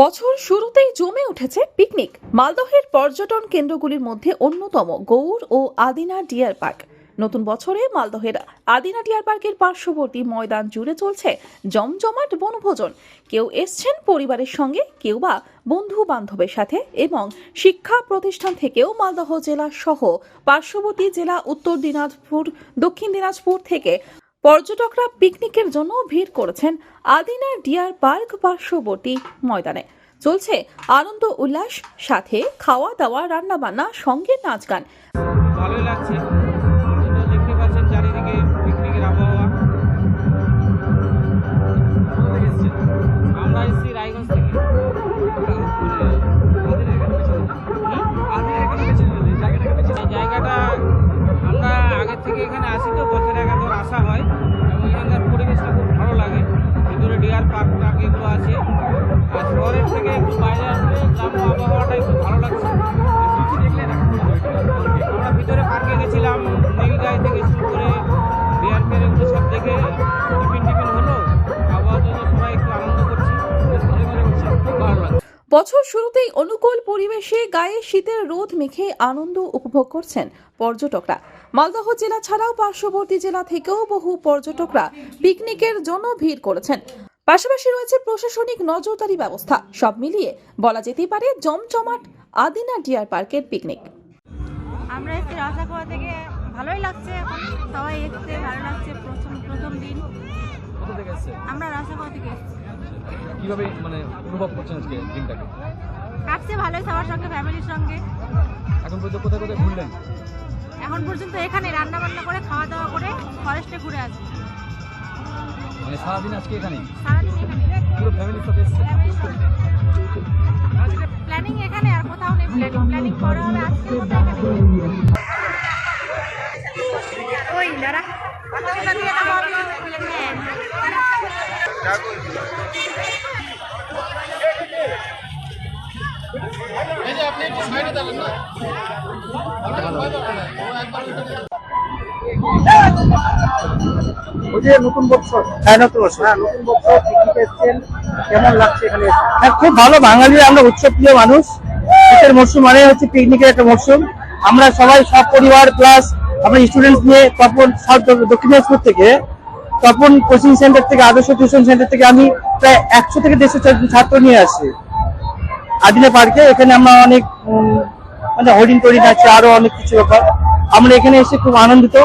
বছর শুরুতেই জমে উঠেছে পিকনিক। মালদহের পর্যটন কেন্দ্রগুলির মধ্যে অন্যতম গৌর ও আদিনা ডিয়ার পার্ক। নতুন বছরে মালদহের আদিনা ডিয়ার পার্কের পার্শ্ববর্তী ময়দান জুড়ে চলছে জমজমাট বনভোজন। কেউ এসছেন পরিবারের সঙ্গে, কেউ বা বন্ধু বান্ধবের সাথে এবং শিক্ষা প্রতিষ্ঠান থেকেও মালদহ জেলা সহ পার্শ্ববর্তী জেলা উত্তর দিনাজপুর, দক্ষিণ দিনাজপুর থেকে পর্যটকরা পিকনিকের জন্য ভিড় করেছেন আদিনা ডিয়ার পার্ক পার্শ্ববর্তী ময়দানে। চলছে আনন্দ উল্লাস, সাথে খাওয়া দাওয়া রান্না বান্না সঙ্গে নাচ গান। জায়গাটা আমরা আগের থেকে এখানে আসি তো গেছিলাম নীলগাই থেকে শুরু করে বিয়ার ফেয়ার এগুলো সব দেখে টিফিন টিফিন হলো আবহাওয়া জন্য সবাই একটু আনন্দ করছি বছর শুরুতেই অনুকূল পরিবেশে গায়ে শীতের রোদ মেখে আনন্দ উপভোগ করছেন পর্যটকরা। মালদহ জেলা ছাড়াও পার্শ্ববর্তী জেলা থেকেও বহু পর্যটকরা পিকনিকের জন্য ভিড় করেছেন। পাশাপাশি রয়েছে প্রশাসনিক নজরদারি ব্যবস্থা, সব মিলিয়ে বলা যেতেই পারে জমজমাট আদিনা ডিয়ার পার্কের পিকনিক। আমরা এসেছি রাসাখোয়া থেকে। ভালোই লাগছে এখন সবাই এসছে ভালো লাগছে প্রথম প্রথম দিন। কোথা থেকে এসছে? আমরা রাসাখোয়া থেকে এসেছি। কীভাবে মানে অনুভব করছেন আজকে দিনটাকে? কাটছে ভালোই সবার সঙ্গে ফ্যামিলির সঙ্গে। এখন পর্যন্ত কোথায় কোথায় ঘুরলেন? এখন পর্যন্ত এখানে রান্না বান্না করে খাওয়া দাওয়া করে ফরেস্টে ঘুরে আসছি মানে সারাদিন আজকে এখানে? সারাদিন এখানে। পুরো ফ্যামিলির সাথে প্ল্যানিং এখানে আর কোথাও নেই। প্ল্যানিং করা হবে আজকের মতো এখানে? নতুন বছর হ্যাঁ নতুন বছর। হ্যাঁ নতুন বছর পিকনিক এসেছেন। কেমন লাগছে এখানে হ্যাঁ খুব ভালো। বাঙালি আমরা উৎসব প্রিয় মানুষ। শীতের মরশুম মানে হচ্ছে পিকনিকের একটা মরশুম। আমরা সবাই সব পরিবার প্লাস আমরা স্টুডেন্টস নিয়ে তপন সাউথ দক্ষিণ দিনাজপুর থেকে তপন কোচিং সেন্টার থেকে আদর্শ টিউশন সেন্টার থেকে আমি প্রায় একশো থেকে দেড়শো ছাত্র নিয়ে আসি। আদিনা পার্কে এখানে আমরা অনেক মানে হরিণ টরিণ আছে আরও অনেক কিছু ব্যাপার। আমরা এখানে এসে খুব আনন্দিত।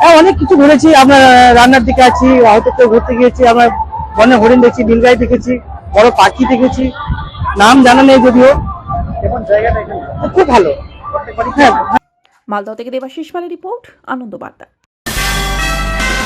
হ্যাঁ অনেক কিছু ঘুরেছি। আমরা রান্নার দিকে আছি হয়তো কেউ ঘুরতে গিয়েছি আমরা বনে হরিণ দেখছি নীলগাই দেখেছি বড় পাখি দেখেছি। নাম জানা নেই যদিও। এখন জায়গাটা খুব ভালো। মালদহ থেকে দেবাশিস পালের রিপোর্ট আনন্দ বার্তা